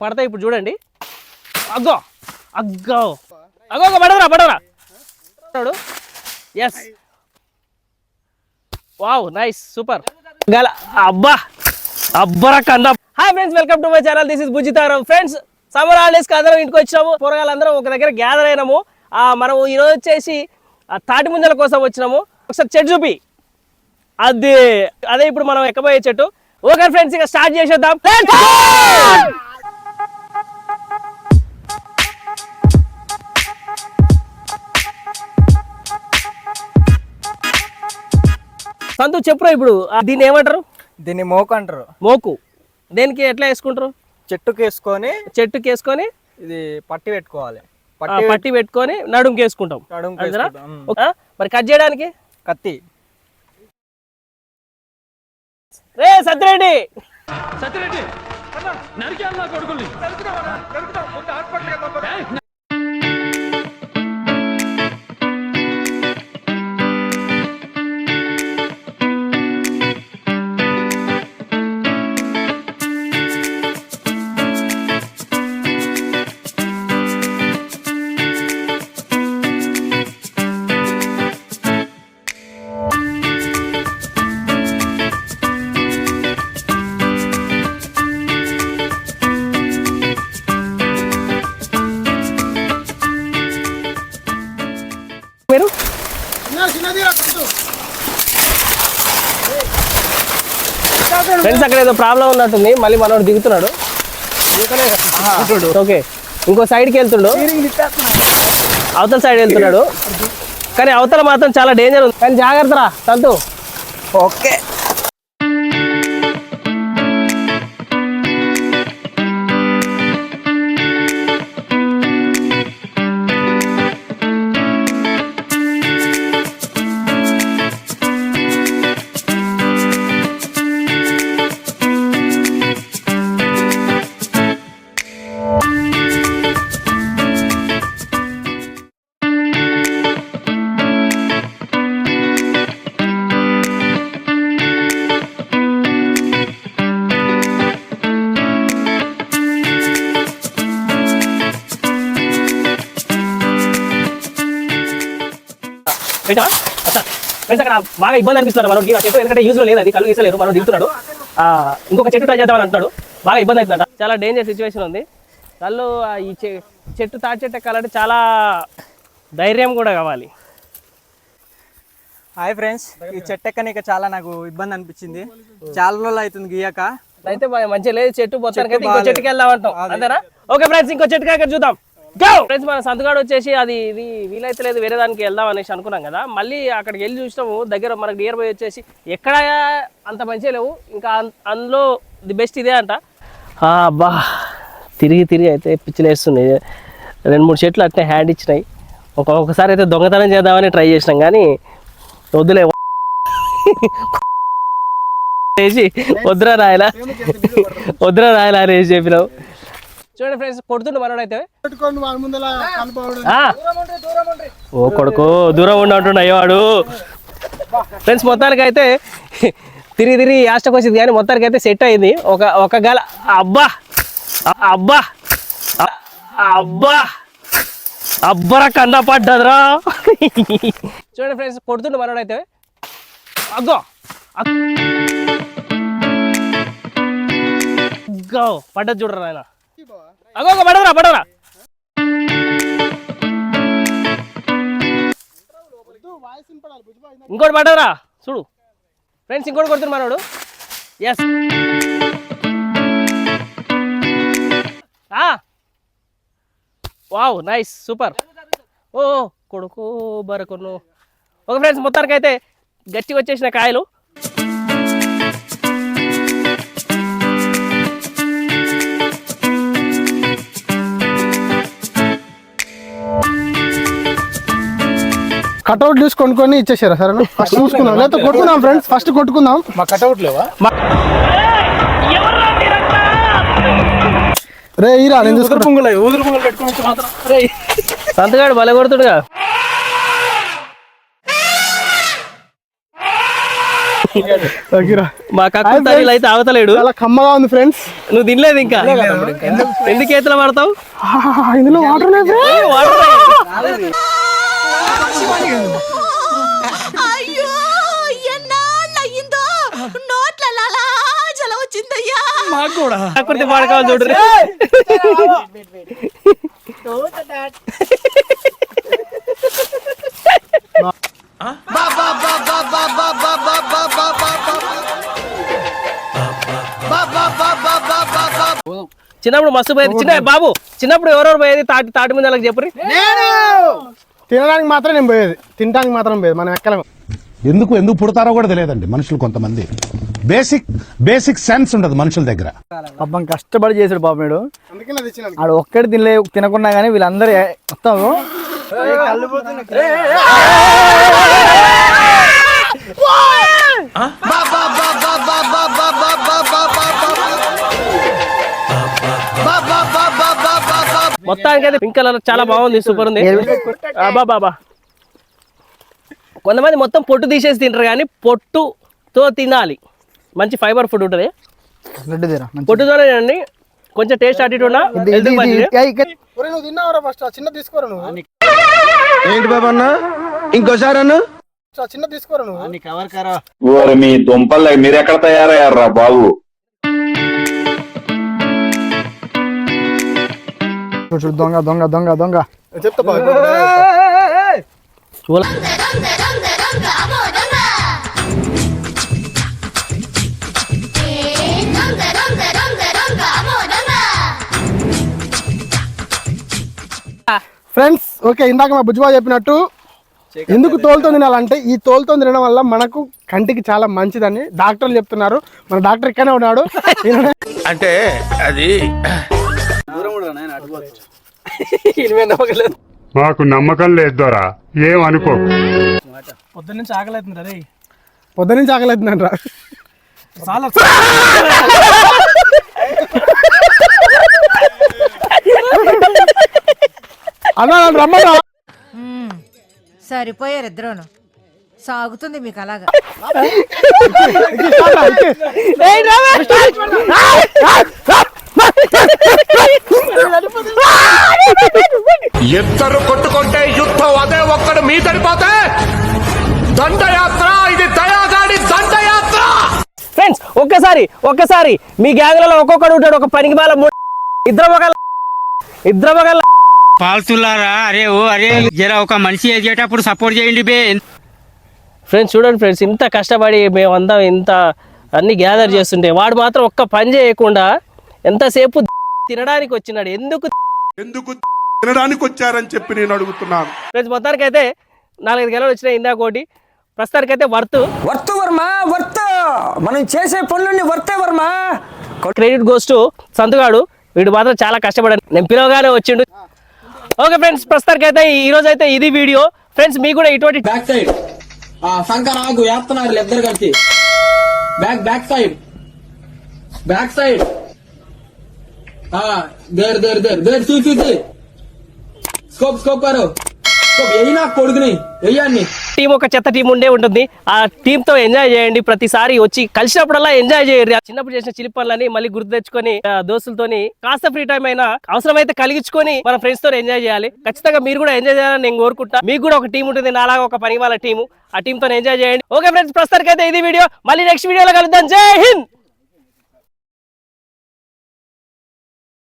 పడతాయి ఇప్పుడు చూడండి. అగ్గో అగ్గో. అగ్గో అగ్గో, పడవరా పడవరా. ఎస్ వావ్ నైస్ సూపర్ గల అబ్బా అబ్బరా కంద. Hi friends welcome to my channel this is బుజితారం friends summer holidays అందరం ఇంటికి వచ్చినాము. కూరగాయలందరం ఒక దగ్గర గ్యాదర్ అయినాము. ఆ, మనం ఈరోజు వచ్చేసి తాటి ముంజల కోసం వచ్చినాము. ఒకసారి చెట్టు చూపి. అది అదే ఇప్పుడు మనం ఎక్కబోయే చెట్టు. ఓకే ఫ్రెండ్స్ ఇక స్టార్ట్ చేసేద్దాం. సంతు చెప్పురా ఇప్పుడు. దీన్ని ఏమంటారు? దీన్ని మోకు అంటారు. మోకు. దేనికి ఎట్లా వేసుకుంటారు? చెట్టుకు వేసుకొని చెట్టుకి వేసుకొని ఇది పట్టి పెట్టుకోవాలి. పట్టి పట్టి పెట్టుకొని నడుముకి వేసుకుంటాం. మరి కట్ చేయడానికి? కత్తి. రే సత్యరెడ్డి మీరు ఫ్రెండ్స్ అక్కడ ఏదో ప్రాబ్లం ఉన్నట్టుంది. మళ్ళీ మనోడు దిగుతున్నాడు. ఓకే. ఇంకో సైడ్కి వెళ్తుండు. అవతల సైడ్ వెళ్తున్నాడు. కానీ అవతల మాత్రం చాలా డేంజర్ ఉంది. కానీ జాగ్రత్త రా సంతు. ఓకే. ఫ్రెండ్స్ అక్కడ బాగా ఇబ్బంది అనిపిస్తున్నారు మనోడికి. ఆ చెట్టు ఎందుకంటే యూజ్లో లేదు అది కళ్ళు గీసలేరు. మనం దిగుతున్నాడు ఆ, ఇంకొక చెట్టు ట్రై చేద్దామని అంటున్నాడు. బాగా ఇబ్బంది అవుతుందంట. చాలా డేంజర్ సిచ్యువేషన్ ఉంది. కళ్ళు ఈ చెట్టు తాటి చెట్టు ఎక్కాలంటే చాలా ధైర్యం కూడా కావాలి. హాయ్ ఫ్రెండ్స్ ఈ చెట్టు ఎక్కనిక చాలా నాకు ఇబ్బంది అనిపించింది. చాలా రోజులు అవుతుంది గీయక. అయితే మంచిగా లేదు. చెట్టు అయితే ఇంకో. చెట్టుకి వెళ్దాం అంటాం అంతేనా? ఓకే ఫ్రెండ్స్ ఇంకో చెట్టుకి అక్కడ చూద్దాం. ఫ్రెండ్స్ మన సంతగాడు వచ్చేసి అది ఇది వీలైతే లేదు వేరే దానికి వెళ్దాం అనేసి అనుకున్నాం కదా. మళ్ళీ అక్కడికి వెళ్ళి చూసినాము దగ్గర మనకు నియర్ బై వచ్చేసి ఎక్కడ అంత మంచిగా లేవు. ఇంకా అన్- అందులో ది బెస్ట్ ఇదే అంట. ఆ, అబ్బా తిరిగి తిరిగి అయితే పిచ్చిలేస్తుంది రెండు మూడు చెట్లు అట్నే హ్యాండ్ ఇచ్చినాయి. ఒక ఒకసారి అయితే దొంగతనం చేద్దామని ట్రై చేసినాం కానీ వద్దులే. వద్దురా రాయలా? వద్దురా రాయలా అనేసి చెప్పినావు. చూడండి ఫ్రెండ్స్ కొడుతుండు మనోడైతే. ఆ. ఓ కొడుకు దూరం ఉండి అంటుండు అయ్యవాడు. ఫ్రెండ్స్ మొత్తానికి అయితే తిరిగి తిరిగి యాస్టకు వచ్చింది కానీ మొత్తానికి అయితే సెట్ అయింది. ఒక ఒక గల అబ్బా! అబ్బా! అబ్బా! అబ్బరా కన్న పడ్డదిరా. చూడండి ఫ్రెండ్స్ కొడుతుండు మనోడైతే. అగ్గో! అగ్గో పడ్డది చూడరా ఆయన. అగో పడవరా పడవరా. ఇంకోటి పడవరా చూడు. ఫ్రెండ్స్ ఇంకోటి కొడుతున్నా మనోడు ఎస్ వావ్ నైస్ సూపర్ ఓ కొడుకు బరకొను. ఓకే ఫ్రెండ్స్ మొత్తానికి అయితే గట్టిగా వచ్చేసిన కాయలు. కట్అవుట్ చూసి కొనుక్కొని ఇచ్చేసారా సరే? ఫస్ట్ చూసుకుందాం. లేకపోతే కొట్టుకుందాం ఫ్రెండ్స్ ఫస్ట్ కొట్టుకుందాం. మా కటౌట్ లేవా? రే ఈరా నేను చూసుకుంటా. పొంగులు ఊదురు పొంగులు పెట్టుకుని మాత్రం. సంతగాడు బల కొడుతుడుగా. మా కక్కు తల్లిలు అయితే అవతలేడు చాలా కమ్మగా ఉంది ఫ్రెండ్స్ నువ్వు తినలేదు ఇంకా? ఎందుకు చేతులు పడతావు ఇందులో వాటర్ లేదు అయ్యో కూడా. ప్రకృతి పాడకాలు చూడరు చిన్నప్పుడు మస్తు పోయేది. చిన్న బాబు చిన్నప్పుడు ఎవరెవరు పోయేది? తాటి తాటి మీద చెప్పరు తినడానికి మాత్రం నేను పోయేది. తినడానికి మాత్రం పోయేది. మనం ఎక్కలేము. ఎందుకు ఎందుకు పుడతారో కూడా తెలియదండి మనుషులు కొంతమంది. బేసిక్ బేసిక్ సెన్స్ ఉండదు మనుషుల దగ్గర పాపం కష్టపడి చేసాడు పాపం వీడు ఆడు ఒక్కటి తినలే తినకున్నా కానీ వీళ్ళందరూ మొత్తం మొత్తానికి అయితే పింక్ కలర్ చాలా బాగుంది సూపర్ ఉంది బాబా కొంతమంది మొత్తం పొట్టు తీసేసి తింటారు కానీ పొట్టుతో తినాలి మంచి ఫైబర్ ఫుడ్ ఉంటుంది. పొట్టుతోనే తినండి. కొంచెం టేస్ట్ అటు ఇటు ఉన్నా health కి మంచిది. ఒరే నువ్వు తిన్నావురా ఫస్ట్ చిన్న తీసుకోరా నువ్వు? ఏంటి బాబా అన్న? ఇంకోసారి అన్న? చిన్న తీసుకోరా నువ్వు? కవర్ కరా. మీ దుంపలు మీరెక్కడ తయారయ్యారా బాబు? చూడు చూడు దొంగ దొంగ దొంగ దొంగ. చెప్తా ఫ్రెండ్స్ ఓకే ఇందాక మా బుజ్జిబా చెప్పినట్టు ఎందుకు తోలుతో తినాలంటే ఈ తోలుతో తినడం వల్ల మనకు కంటికి చాలా మంచిదని డాక్టర్లు చెప్తున్నారు. మన డాక్టర్ ఇక్కడనే ఉన్నాడు. అంటే అది. మాకు నమ్మకం లేదు దొరా. ఏం అనుకో. పొద్దున్న నుంచి ఆకలి అవుతుంది రే పొద్దు నుంచి ఆకలేతుందంట చాలా అన్నా రమ్మన్నా? సరిపోయారు ఇద్దరును. సాగుతుంది మీకు అలాగా! ఇద్దరు కొట్టుకుంటే యుద్ధం అదే ఒక్కడు మీ తడిపోతే దండయాత్ర ఇది దయాగాడి దండయాత్ర! ఫ్రెండ్స్ ఒక్కసారి ఒక్కసారి మీ గ్యాంగ్లలో ఒక్కొక్కడు ఉంటాడు ఒక పనికి మాల మూడు ఇద్దరు మగల ఇద్దరు మగల పాల్తులారా అరే ఓ అరే జర ఒక మనిషి ఎదిగేటప్పుడు సపోర్ట్ చేయండి బే. ఫ్రెండ్స్ చూడండి ఫ్రెండ్స్ ఇంత కష్టపడి మేమంతా ఇంత అన్ని గ్యాదర్ చేస్తుంటే వాడు మాత్రం ఒక్క పని చేయకుండా ఎంతసేపు తినడానికి వచ్చినాడు. ఎందుకు ఎందుకు తినడానికి వచ్చారని చెప్పి నేను అడుగుతున్నాను. ఫ్రెండ్స్ మొత్తానికి అయితే నాలుగైదు గెలలు వచ్చినాయి ఇందాక ఒకటి. ప్రస్తుతానికైతే వర్త్. Worth Varma worth. మనం చేసే పనులన్నీ వర్తే వర్మ. క్రెడిట్ గోస్ టు సంతుగాడు వీడు మాత్రం చాలా కష్టపడాడు. నేను పిలవగానే వచ్చిండు. ఓకే ఫ్రెండ్స్ ప్రస్తుతానికి అయితే ఈ రోజు అయితే ఇది వీడియో. ఫ్రెండ్స్ మీకు కూడా ఇటువంటి బ్యాక్ సైడ్ ఆ శంకర్ ఆగు వేస్తున్నారు ఇద్దరు కలిసి. Back back side back side ఆ దేర్ దేర్ దేర్ దేర్ చూసి తీ స్కోప్ స్కోప్ గారు. కొడుకుని వెయ్యాన్ని టీం ఒక చెత్త టీం ఉండే ఉంటుంది. ఆ టీం తో ఎంజాయ్ చేయండి. ప్రతిసారి వచ్చి కలిసినప్పుడల్లా ఎంజాయ్ చేయండి. చిన్నప్పుడు చేసిన చిలి పనులని మళ్ళీ గుర్తు తెచ్చుకొని దోస్తులతోని కాస్త ఫ్రీ టైం అయినా అవసరమైతే కలిగించుకొని మన ఫ్రెండ్స్తో ఎంజాయ్ చేయాలి. ఖచ్చితంగా మీరు కూడా ఎంజాయ్ చేయాలని నేను కోరుకుంటా. మీకు కూడా ఒక టీం ఉంటుంది. నాలాగా ఒక పని వాళ్ళ టీము. ఆ టీంతో ఎంజాయ్ చేయండి. ఓకే ఫ్రెండ్స్ ప్రస్తుతానికి అయితే ఇది వీడియో. మళ్ళీ నెక్స్ట్ వీడియోలో కలుద్దాం. జై హింద్!